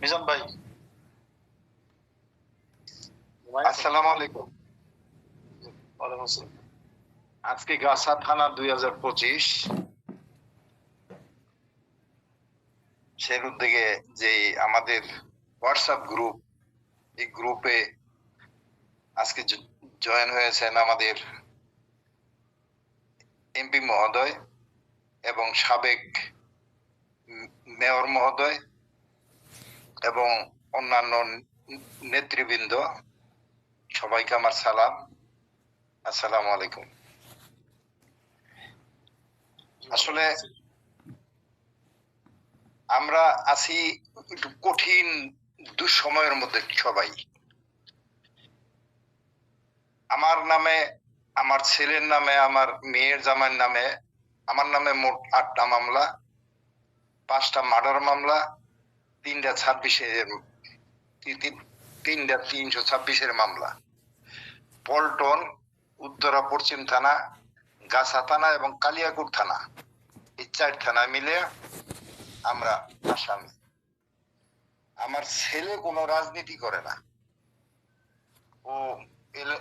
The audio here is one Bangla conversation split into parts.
মিজান ভাই। আসসালামু। আলাইকুম আজকে গাছা থানা দুই হাজার পঁচিশ। সের উদ্যোগে যে আমাদের হোয়াটসঅ্যাপ গ্রুপ এই গ্রুপে আজকে জয়েন হয়েছেন আমাদের এমপি মহোদয় এবং সাবেক মেয়র মহোদয়। এবং অন্যান্য নেতৃবৃন্দ, সবাইকে আমার সালাম। আসসালামু আলাইকুম। আসলে আমরা আছি একটু কঠিন দুঃসময়ের মধ্যে সবাই। আমার নামে, আমার ছেলের নামে, আমার মেয়ের জামাইয়ের নামে, আমার নামে মোট আটটা মামলা, পাঁচটা মার্ডার মামলা তিনটা তি- তিনটা তিনশো ছাব্বিশের মামলা। পল্টন, উত্তরা, পশ্চিম থানা, গাছা থানা এবং কালিয়াকুর থানা। এই চার থানা মিলে আমরা আসামি। আমার ছেলে কোনো রাজনীতি করে না। ও L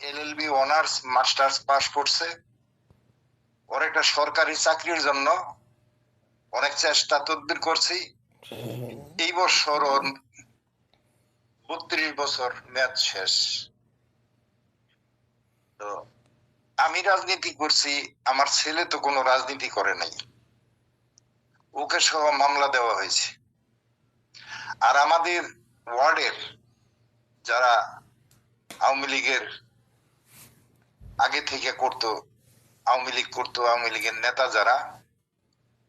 LLB honours, masters pass করছে। ওর একটা সরকারি চাকরির জন্য অনেক চেষ্টা তদবির করছি। এই বছর বত্রিশ বছর মেয়াদ শেষ। তো আমি রাজনীতি করছি, আমার ছেলে তো কোনো রাজনীতি করে নাই। ওকে সহ মামলা দেওয়া হয়েছে। আর আমাদের ওয়ার্ডের যারা আওয়ামী লীগের আগে থেকে করতো, আওয়ামী লীগ করতো, আওয়ামী লীগের নেতা যারা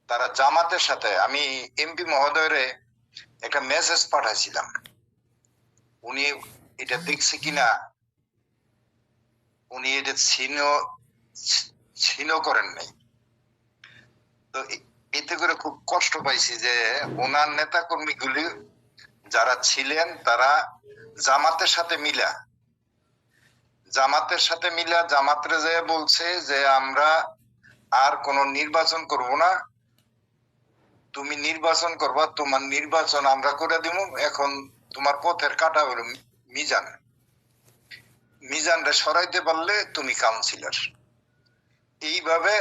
তারা জামাতের সাথে, আমি এমপি মহোদয়রে একটা মেসেজ পাঠাইছিলাম। উনি এটা দেখছে কিনা, উনি এটা ছিন্ন ছিন্ন করেন নাই। তো এতে করে খুব কষ্ট পাইছি যে ওনার নেতা কর্মীগুলি যারা ছিলেন, তারা জামাতের সাথে মিলা। জামাতের সাথে মিলা, জামাতরে যে বলছে যে আমরা আর কোন নির্বাচন করব না তুমি নির্বাচন করবা, তোমার নির্বাচন আমরা করে দিব এখন তোমার পথের কাটা হলো মিজান। মিজানরে সরাইতে পারলে তুমি কাউন্সিলর এইভাবে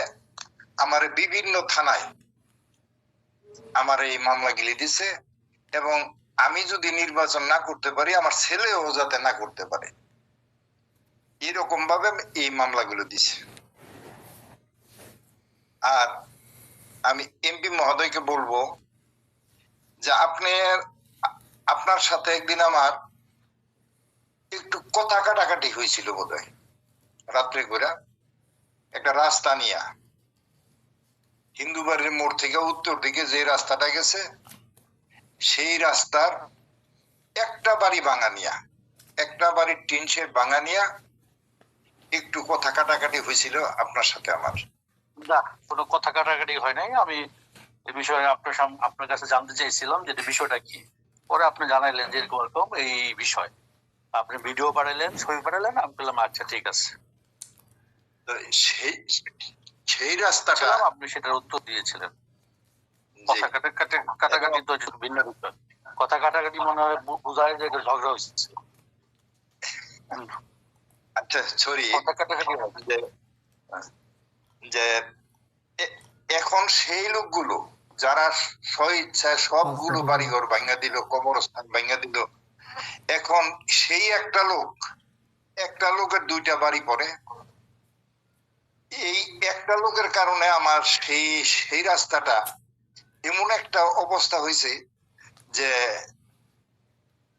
আমার বিভিন্ন থানায় আমার এই মামলা মামলাগুলি দিছে এবং আমি যদি নির্বাচন না করতে পারি, আমার ছেলেও যাতে না করতে পারে। এরকম ভাবে এই মামলাগুলো দিছে। আর আমি এমপি মহোদয়কে বলব যে আপনি আপনার সাথে একদিন আমার একটু কথা কাটাকাটি হয়েছিল বোধহয়। রাত্রে করে একটা রাস্তা নিয়া হিন্দু বাড়ির মোড় থেকে উত্তর দিকে যে রাস্তাটা গেছে, সেই রাস্তার একটা বাড়ি ভাঙানিয়া একটা বাড়ির টিন শেড ভাঙানিয়া একটু কথা কাটাকাটি হয়েছিল আপনার সাথে আমার। না কোনো কথা কাটাকাটি হয় নাই। আমি এই বিষয়ে আপনার আপনার কাছে জানতে চাইছিলাম যে বিষয়টা কি। পরে আপনি জানাইলেন যে এরকম এরকম এই বিষয়। আপনি ভিডিও পাঠাইলেন ছবি পাঠাইলেন আমি বললাম আচ্ছা ঠিক আছে। সেই সেই রাস্তাটা আপনি সেটার উত্তর দিয়েছিলেন। কথা কাটাকাটি কাটাকাটি তো ভিন্ন বিষয়। কথা কাটাকাটি মনে হয় বোঝায় যে ঝগড়া হয়েছে। আচ্ছা সরি। কথা কাটাকাটি হয়। যে এখন সেই লোকগুলো যারা স্ব ইচ্ছায় সবগুলো বাড়িঘর ভাঙ্গা দিল কবরস্থান ভাঙ্গা দিল এখন সেই একটা লোক একটা লোকের দুইটা বাড়ি পড়ে। এই একটা লোকের কারণে আমার সেই সেই রাস্তাটা এমন একটা অবস্থা হয়েছে যে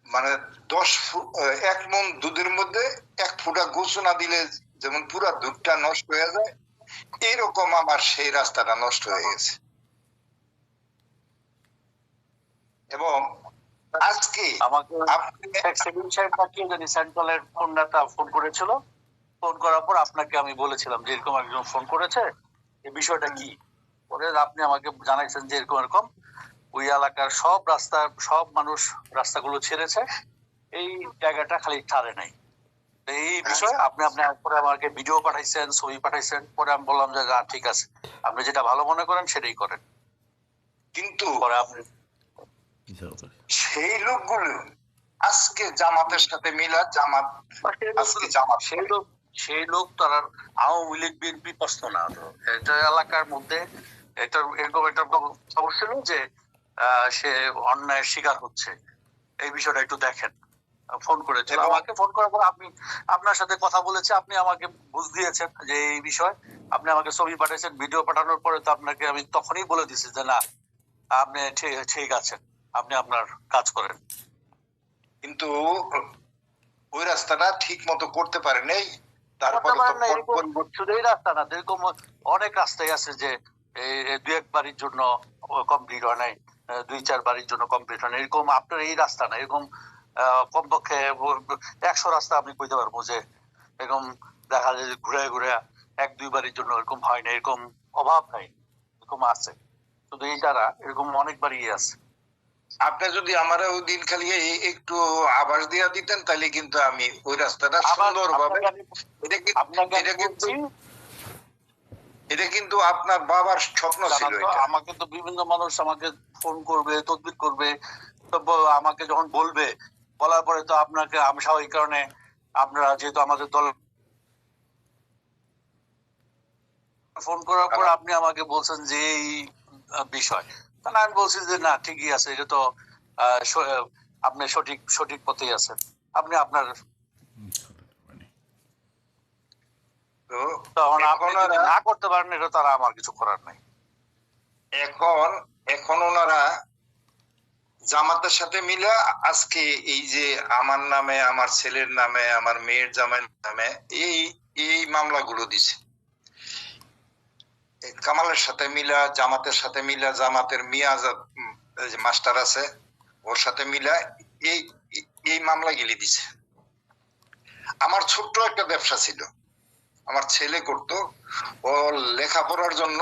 মানে দশ এক মন দুধের মধ্যে এক ফুটা গোসু না দিলে যেমন পুরা দুধটা নষ্ট হয়ে যায় এরকম আমার সেই রাস্তাটা নষ্ট হয়ে গেছে। এবং আজকে আমাকে সাহেব নাকি জানি সেন্ট্রালের ফোনটা ফোন করেছিল ফোন করার পর আপনাকে আমি বলেছিলাম যে এরকম একজন ফোন করেছে এই বিষয়টা কি? পরে আপনি আমাকে জানাইছেন যে এরকম এরকম। ওই এলাকার সব রাস্তা সব মানুষ রাস্তাগুলো ছেড়েছে। এই জায়গাটা খালি ছাড়ে নাই। এই বিষয়ে আপনি আপনি পরে আমাকে ভিডিও পাঠাইছেন ছবি পাঠাইছেন পরে আমি বললাম যে না ঠিক আছে। আপনি যেটা ভালো মনে করেন সেটাই করেন। কিন্তু পরে আপনি সেই লোকগুলো আজকে জামাতের সাথে মিলা জামাত আজকে জামাত সেই লোক সেই লোক তার আওয়ামী লীগ বিএনপি প্রশ্ন না এটা এলাকার মধ্যে এটা এরকম একটা খবর ছিল যে আহ, সে অন্যায়ের শিকার হচ্ছে। এই বিষয়টা একটু দেখেন। ফোন করেছিল আমাকে ফোন করার পর আপনি আপনার সাথে কথা বলেছে আপনি আমাকে বুঝ দিয়েছেন যে এই বিষয়। আপনি আমাকে ছবি পাঠিয়েছেন ভিডিও পাঠানোর পরে তো আপনাকে আমি তখনই বলে দিছি যে না আপনি ঠিক আছেন। আপনি আপনার কাজ করেন। কিন্তু ওই রাস্তাটা ঠিক মতো করতে পারে নাই তারপরে শুধু এই রাস্তা না এরকম অনেক রাস্তায় আছে যে দুই এক বাড়ির জন্য কমপ্লিট হয় নাই দুই চার বাড়ির জন্য কমপ্লিট হয় না এরকম আপনার এই রাস্তা না এরকম কমপক্ষে একশো রাস্তা আপনি কইতে পারব যে এরকম দেখা যায় যে ঘুরে ঘুরে এক দুই বাড়ির জন্য এরকম হয় না এরকম অভাব নাই এরকম আছে। শুধু এই যারা এরকম অনেক বাড়ি আছে। আপনি যদি আমার ওই দিন খালি একটু আভাস দিয়া দিতেন তাহলে কিন্তু আমি ওই রাস্তাটা সুন্দর ভাবে এটা কিন্তু এটা কিন্তু আপনার বাবার স্বপ্ন ছিল আমাকে তো বিভিন্ন মানুষ আমাকে ফোন করবে তদবির করবে আমাকে যখন বলবে বলার পরে তো আপনাকে আমি স্বাভাবিক কারণে আপনারা যেহেতু আমাদের দল ফোন করার পর আপনি আমাকে বলছেন যে এই বিষয়। তাহলে আমি বলছি যে না ঠিকই আছে এটা তো আপনি সঠিক সঠিক পথেই আছেন। আপনি আপনার না করতে পারেন এটা তারা আমার কিছু করার নাই। এখন এখন ওনারা জামাতের সাথে মিলে আজকে এই যে আমার নামে, আমার ছেলের নামে, আমার মেয়ের জামাইয়ের নামে এই এই মামলাগুলো দিছে। কামালের সাথে মিলা, জামাতের সাথে মিলা, জামাতের মাস্টার আছে, ওর সাথে মিলা এই এই মামলা গিলি দিছে। আমার ছোট্ট একটা ব্যবসা ছিল। আমার ছেলে করত। ও লেখাপড়ার জন্য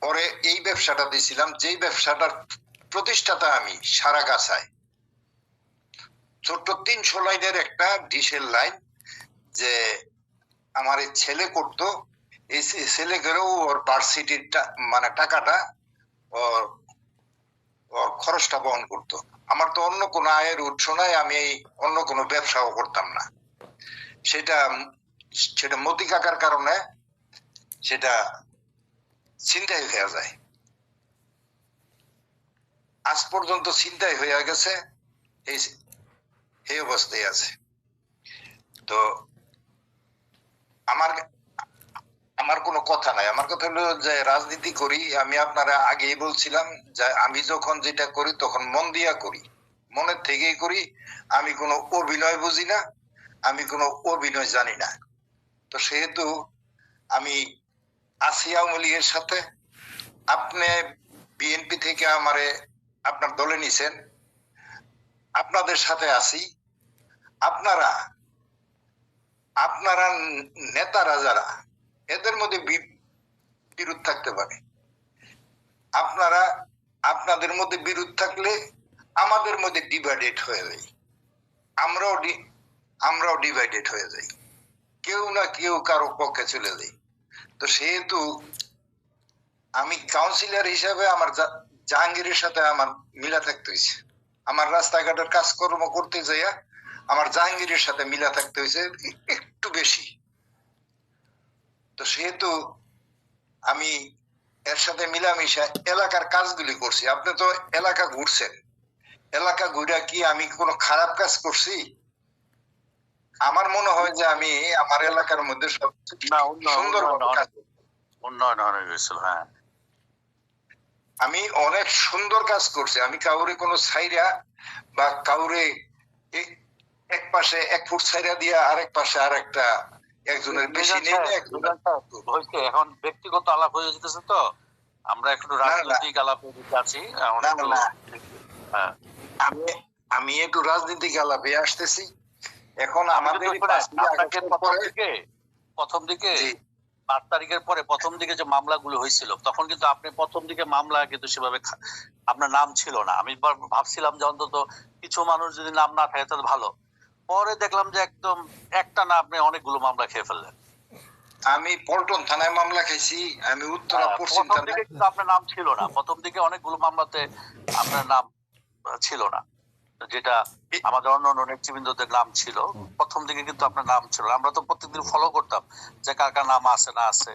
পরে এই ব্যবসাটা দিয়েছিলাম যেই ব্যবসাটার প্রতিষ্ঠাতা আমি, সারা গাছায়। ছোট্ট তিনশো লাইনের একটা ডিসেল লাইন যে আমার এই ছেলে করতো, এই ছেলে করেও ওর ভার্সিটির মানে টাকাটা ওর ওর খরচটা বহন করতো। আমার তো অন্য কোনো আয়ের উৎস নাই, আমি এই অন্য কোনো ব্যবসাও করতাম না। সেটা সেটা মতি কাকার কারণে সেটা চিন্তাই হয়ে যায়। আজ পর্যন্ত চিন্তাই হয়ে গেছে, এই অবস্থায় আছে। তো আমার আমার কোনো কথা নাই। আমার কথা হলো যে রাজনীতি করি, আমি আপনারা আগেই বলছিলাম যে আমি যখন যেটা করি তখন মন দিয়া করি, মনের থেকেই করি। আমি কোনো অভিনয় বুঝি না, আমি কোনো অভিনয় জানি না। তো সেহেতু আমি আছি আওয়ামী সাথে। আপনি বিএনপি থেকে আমারে আপনার দলে নিছেন, আপনাদের সাথে আছি। আপনারা আপনারা নেতারা যারা, এদের মধ্যে বিরোধ থাকতে পারে। আপনারা, আপনাদের মধ্যে বিরোধ থাকলে আমাদের মধ্যে ডিভাইডেড হয়ে যায়। আমরাও আমরাও ডিভাইডেড হয়ে যাই। কেউ না কেউ কারও পক্ষে চলে যায়। তো সেহেতু আমি কাউন্সিলর হিসাবে আমার জাহাঙ্গীরের সাথে আমার মিলা থাকতে হয়েছে। আমার রাস্তাঘাটের কাজকর্ম করতে যাইয়া আমার জাহাঙ্গীরের সাথে মিলা থাকতে হয়েছে একটু বেশি। তো সেহেতু আমি এর সাথে মিলামিশা এলাকার কাজগুলি করছি। আপনি তো এলাকা ঘুরছেন। এলাকা ঘুরে কি আমি কোনো খারাপ কাজ করছি? আমার মনে হয় যে আমি আমার এলাকার মধ্যে সব সুন্দর উন্নয়ন হয়েছিল হ্যাঁ। আমি অনেক সুন্দর কাজ করছি। আমি কাউরে কোনো ছাইরা বা কাউরে এক পাশে এক ফুট ছাইরা দিয়া আরেক পাশে আরেকটা একজনের বেশি নেই এখন ব্যক্তিগত আলাপ হয়ে যেতেছে তো। আমরা একটু। রাজনৈতিক আলাপে আছি। একটু। হ্যাঁ। আমি আমি একটু রাজনীতিক আলাপে আসতেছি। এখন আমাদের প্রথম দিকে। পাঁচ তারিখের পরে প্রথম দিকে যে মামলাগুলো হয়েছিল তখন কিন্তু আপনি প্রথম দিকে মামলা কিন্তু সেভাবে আপনার নাম ছিল না। আমি ভাবছিলাম যে অন্তত কিছু মানুষ যদি নাম না থাকে তাহলে ভালো। পরে দেখলাম যে একদম একটা না আপনি অনেকগুলো মামলা খেয়ে ফেললেন। আমি পল্টন থানায় মামলা খেয়েছি আমি উত্তরা পশ্চিম থানায়। কিন্তু আপনার নাম ছিল না। প্রথম দিকে অনেকগুলো মামলাতে আপনার নাম ছিল না। যেটা আমাদের অন্য অন্য নেতৃবৃন্দদের নাম ছিল প্রথম দিকে কিন্তু আপনার নাম ছিল। আমরা তো প্রত্যেকদিন ফলো করতাম যে কার কার নাম আছে না আছে।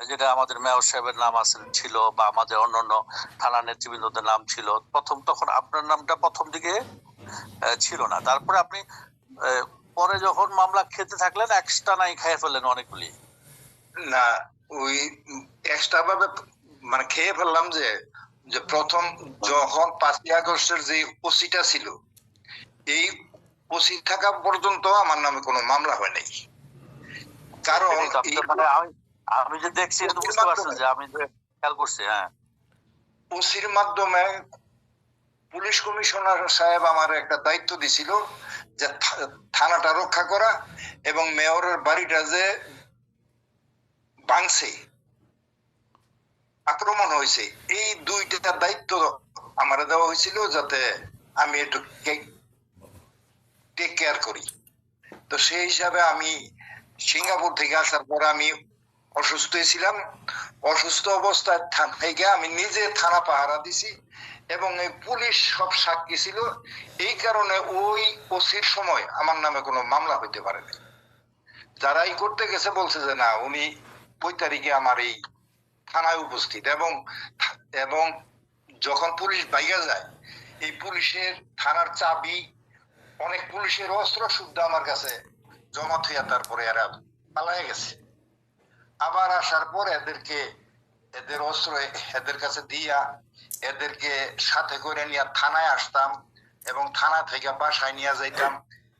যেটা আমাদের মেয়র সাহেবের নাম আছে ছিল বা আমাদের অন্য অন্য থানা নেতৃবৃন্দদের নাম ছিল। প্রথম তখন আপনার নামটা প্রথম দিকে ছিল না। তারপরে আপনি পরে যখন মামলা খেতে থাকলেন এক্সট্রা নাই খেয়ে ফেললেন অনেকগুলি। না ওই এক্সট্রা ভাবে মানে খেয়ে ফেললাম যে যে প্রথম যখন পাঁচই আগস্টের যে ওসিটা ছিল এই ওসি থাকা পর্যন্ত আমার নামে কোনো মামলা হয় নাই। কারণ মানে আমি যে দেখছি বুঝতে পারছেন যে আমি খেয়াল করছি হ্যাঁ। ওসির মাধ্যমে পুলিশ কমিশনার সাহেব আমার একটা দায়িত্ব দিছিল যে থানাটা রক্ষা করা এবং মেয়রের বাড়িটা যে ভাঙছে আক্রমণ হয়েছে। এই দুইটা দায়িত্ব আমার দেওয়া হয়েছিল যাতে আমি একটু টেক কেয়ার করি। তো সেই হিসাবে আমি সিঙ্গাপুর থেকে আসার পর আমি অসুস্থ ছিলাম। অসুস্থ অবস্থায় থা- থেকে আমি নিজে থানা পাহারা দিছি এবং এই পুলিশ সব সাক্ষী ছিল। এই কারণে ওই ওসির সময় আমার নামে কোনো মামলা হইতে পারে না যারা এই করতে গেছে বলছে যে না, উনি ওই তারিখে আমার এই থানায় উপস্থিত এবং এবং যখন পুলিশ বাইরে যায়, এই পুলিশের থানার চাবি, অনেক পুলিশের অস্ত্র শুদ্ধ আমার কাছে জমা থইয়া তারপরে এরা পালায় গেছে। আবার আসার পর এদেরকে, এদের অস্ত্র এদের কাছে দিয়া এদেরকে সাথে করে নিয়ে থানায় আসতাম এবং থানা থেকে বাসায় নিয়ে যাইতাম।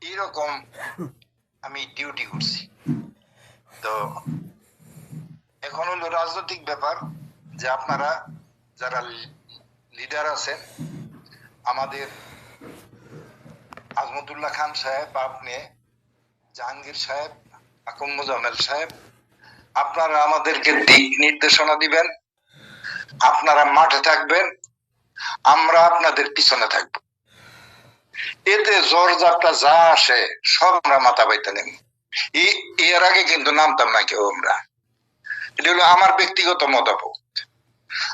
এইরকম আমি ডিউটি করছি তো এখন হলো রাজনৈতিক ব্যাপার যে আপনারা যারা লিডার আছেন, আমাদের আজমতুল্লাহ খান সাহেব, আপনি জাহাঙ্গীর সাহেব আকম সাহেব, আপনারা আমাদেরকে দিক নির্দেশনা দিবেন, আপনারা মাঠে থাকবেন, আমরা আপনাদের পিছনে থাকব। এতে যাত্রা যা আসে, সব আমরা মাথা পাইতে নেব এর আগে কিন্তু নামতাম না কেউ আমরা। এটা হলো আমার ব্যক্তিগত মতামত।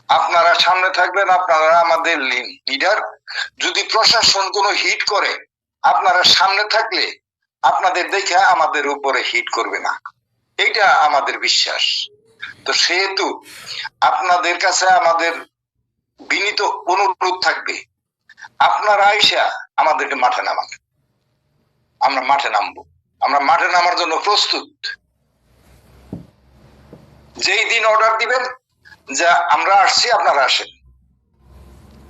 আপনারা সামনে থাকবেন, আপনারা আমাদের লিডার যদি প্রশাসন কোনো হিট করে, আপনারা সামনে থাকলে আপনাদের দেখে আমাদের উপরে হিট করবে না। এইটা আমাদের বিশ্বাস। তো সেহেতু আপনাদের কাছে আমাদের বিনীত অনুরোধ থাকবে, আপনারা আইসা আমাদেরকে মাঠে নামান। আমরা মাঠে নামবো। আমরা মাঠে নামার জন্য প্রস্তুত। যেই দিন অর্ডার দিবেন, যে আমরা আসছি, আপনারা আসেন।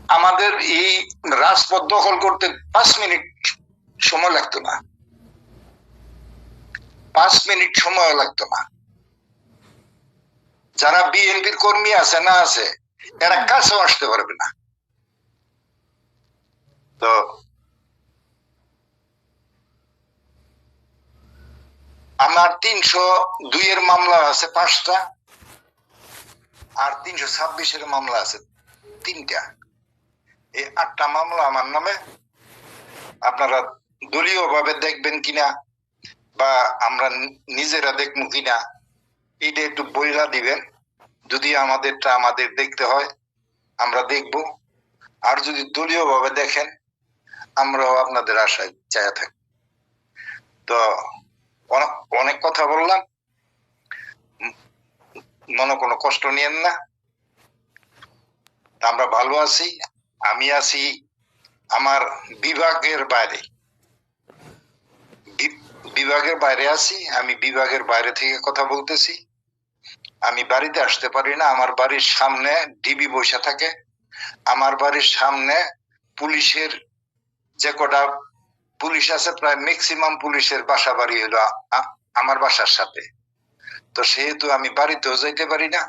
আমাদের এই রাজপথ দখল করতে পাঁচ মিনিট সময় লাগতো না। পাঁচ মিনিট সময় লাগতো না। যারা বিএনপির কর্মী আছে, না আছে, এরা কাছেও আসতে পারবে না। তো আমার তিনশো দুইয়ের মামলা আছে, পাঁচটা। আর তিনশো ছাব্বিশের মামলা আছে, তিনটা। এই আটটা মামলা আমার নামে আপনারা দলীয় ভাবে দেখবেন কিনা বা আমরা নিজেরা দেখব কিনা, এইটা একটু বইলা দিবেন। যদি আমাদেরটা আমাদের দেখতে হয়, আমরা দেখব। আর যদি দলীয় ভাবে দেখেন, আমরাও আপনাদের আশায় চায়া থাকি তো অনেক- অনেক কথা বললাম। মনে কোনো কষ্ট নিয়েন না। আমরা ভালো আছি, আমি আছি আমার বিভাগের বাইরে। বিভাগের বাইরে আছি, আমি বিভাগের বাইরে থেকে কথা বলতেছি। আমি বাড়িতে আসতে পারি না, আমার বাড়ির সামনে ডিবি বসে থাকে। আমার বাড়ির সামনে পুলিশের যে কটা পুলিশ আছে, প্রায় ম্যাক্সিমাম পুলিশের বাসা বাড়ি হলো আমার বাসার সাথে। তো সেহেতু আমি বাড়িতেও যাইতে পারি না।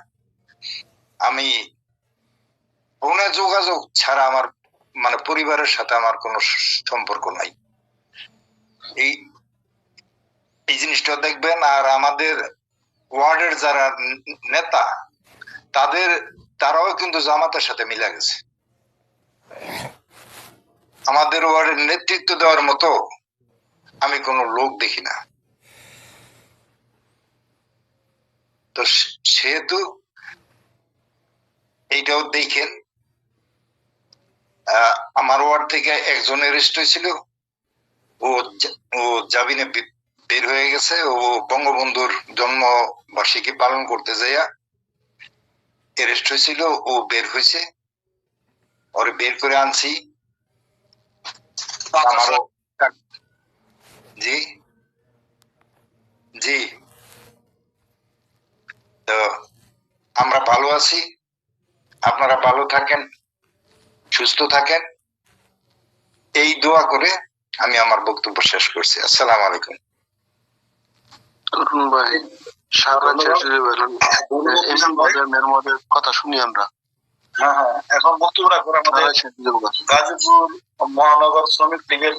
আমি ফোনে যোগাযোগ ছাড়া আমার মানে পরিবারের সাথে আমার কোনো সম্পর্ক নাই। এই এই জিনিসটা দেখবেন আর আমাদের ওয়ার্ডের যারা নেতা, তাদের, তারাও কিন্তু জামাতের সাথে মিলে গেছে। আমাদের ওয়ার্ডের নেতৃত্ব দেওয়ার মতো আমি কোনো লোক দেখি না। তো সেহেতু এইটাও দেখেন আমার ওয়ার্ড থেকে একজন অ্যারেস্ট হয়েছিল। ও ও জামিনে বে- বের হয়ে গেছে। ও বঙ্গবন্ধুর জন্ম বার্ষিকী পালন করতে যাইয়া অ্যারেস্ট হয়েছিল। ও বের হয়েছে। ওর বের করে আনছি। জি তো আমরা ভালো আছি। আপনারা ভালো থাকেন সুস্থ থাকেন। এই দোয়া করে আমি আমার বক্তব্য শেষ করছি। আসসালামু আলাইকুম। ভাই মধ্যে কথা শুনি আমরা। হ্যাঁ হ্যাঁ এখন বক্তব্য রাখুন আমাদের গাজীপুর মহানগর শ্রমিক লীগের